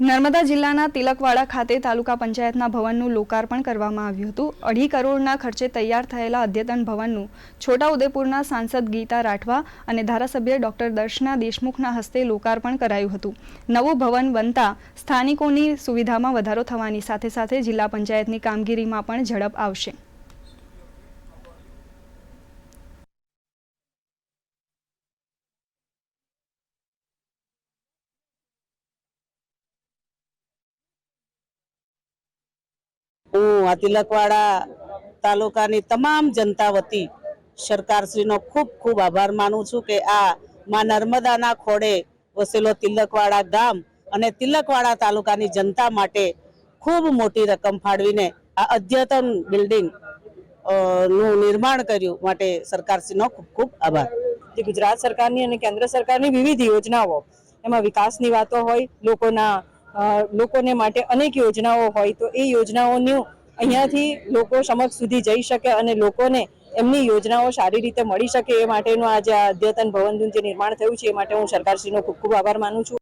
નર્મદા જિલ્લાના તિલકવાડા ખાતે તાલુકા પંચાયતના ભવનનું લોકાર્પણ કરવામાં આવ્યું હતું. અઢી કરોડના ખર્ચે તૈયાર થયેલા અદ્યતન ભવનનું છોટાઉદેપુરના સાંસદ ગીતા રાઠવા અને ધારાસભ્ય ડોક્ટર દર્શના દેશમુખના હસ્તે લોકાર્પણ કરાયું હતું. નવું ભવન બનતા સ્થાનિકોની સુવિધામાં વધારો થવાની સાથે સાથે જિલ્લા પંચાયતની કામગીરીમાં પણ ઝડપ આવશે. હું આ તિલકવાડા તાલુકાની તમામ જનતા વતી સરકારશ્રીનો ખૂબ ખૂબ આભાર માનું છું કે આ માં નર્મદાના ખોડે વસેલો તિલકવાડા ગામ અને તિલકવાડા તાલુકાની જનતા માટે ખૂબ મોટી રકમ ફાળવીને આ અદ્યતન બિલ્ડિંગનું નિર્માણ કર્યું માટે સરકારશ્રીનો ખૂબ ખૂબ આભાર. ગુજરાત સરકારની અને કેન્દ્ર સરકારની વિવિધ યોજનાઓ, એમાં વિકાસની વાતો હોય, લોકોના લોકોને માટે અનેક યોજનાઓ હોય તો એ યોજનાઓનું અહીંયાથી લોકો સમક્ષ સુધી જઈ શકે અને લોકોને એમની યોજનાઓ સારી રીતે મળી શકે એ માટેનું આજે આ અદ્યતન ભવનનું જે નિર્માણ થયું છે એ માટે હું સરકારશ્રીનો ખૂબ ખૂબ આભાર માનું છું.